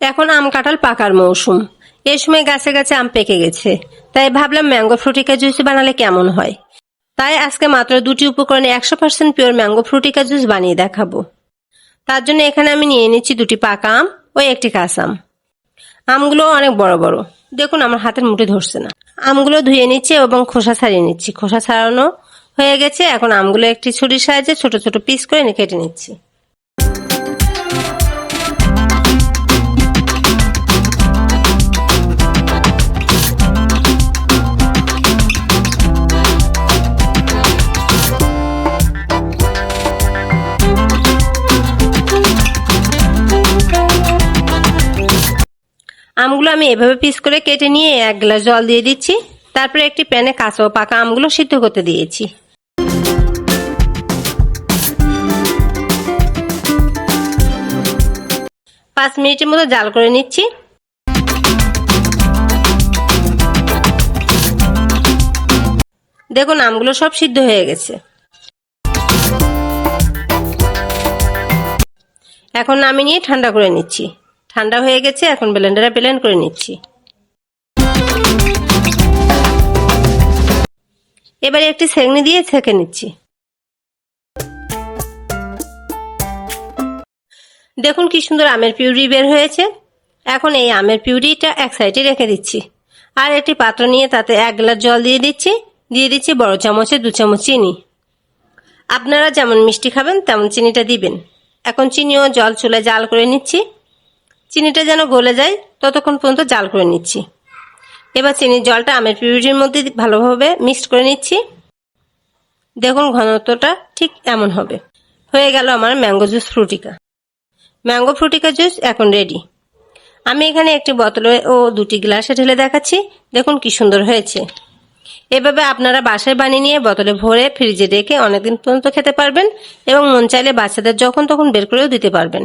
এখন আম কাঁঠাল পাকার মৌসুম। এই সময় গাছে গাছে আম পেকে গেছে। তাই ভাবলাম ম্যাঙ্গো ফ্রুটিকা জুস বানালে কেমন হয়? তাই আজকে মাত্র দুটি উপকরণে একশো percent pure mango Frutika juice বানিয়ে দেখাবো। তার জন্য এখানে আমি নিয়ে নিচ্ছি দুটি পাকা আম ও একটি কাঁচা আম। আমগুলো অনেক বড় বড়। দেখুন, আমার হাতের মুঠে ধরছে না। আমগুলো ধুয়ে নিচ্ছি এবং খোসা ছাড়িয়ে নিচ্ছি। খোসা ছাড়ানো হয়ে গেছে। এখন আমগুলো একটি ছুরির সাহায্যে ছোট ছোট পিস করে কেটে নিচ্ছি। আমগুলো আমি এভাবে পিস করে কেটে নিয়ে এক গ্লাস জল দিয়ে দিচ্ছি। তারপরে একটি প্যানে কাঁচা ও পাকা আমগুলো সিদ্ধ করতে দিয়েছি। পাঁচ মিনিটের মতো জাল করে নিচ্ছি। দেখুন, আমগুলো সব সিদ্ধ হয়ে গেছে। এখন নামিয়ে নিয়ে ঠান্ডা করে নিচ্ছি। ঠান্ডা হয়ে গেছে, এখন ব্লেন্ডারে ব্লেন্ড করে নিচ্ছি। এবারে একটি সেগনি দিয়ে ছেঁকে নিচ্ছি। দেখুন কি সুন্দর আমের পিউরি বের হয়েছে। এখন এই আমের পিউরিটা এক সাইডে রেখে দিচ্ছি। আর একটি পাত্র নিয়ে তাতে এক গ্লাস জল দিয়ে দিচ্ছি। দিয়ে দিচ্ছি বড় চামচে দু চামচ চিনি। আপনারা যেমন মিষ্টি খাবেন, তেমন চিনিটা দিবেন। এখন চিনি ও জল চুলে জাল করে নিচ্ছি। চিনিটা যেন গলে যায়, ততক্ষণ পর্যন্ত জাল করে নিচ্ছি। এবার চিনির জলটা আমের পিউরিটির মধ্যে ভালোভাবে মিক্সড করে নিচ্ছি। দেখুন ঘনত্বটা ঠিক এমন হবে। হয়ে গেল আমার mango juice Frutika. Mango Frutika juice এখন রেডি আমি এখানে একটি বোতলে ও দুটি গ্লাসে ঢেলে দেখাচ্ছি। দেখুন কি সুন্দর হয়েছে। এভাবে আপনারা বাসায় বানিয়ে নিয়ে বোতলে ভরে ফ্রিজে রেখে অনেকদিন পর্যন্ত খেতে পারবেন এবং মন চাইলে বাচ্চাদের যখন তখন বের করেও দিতে পারবেন।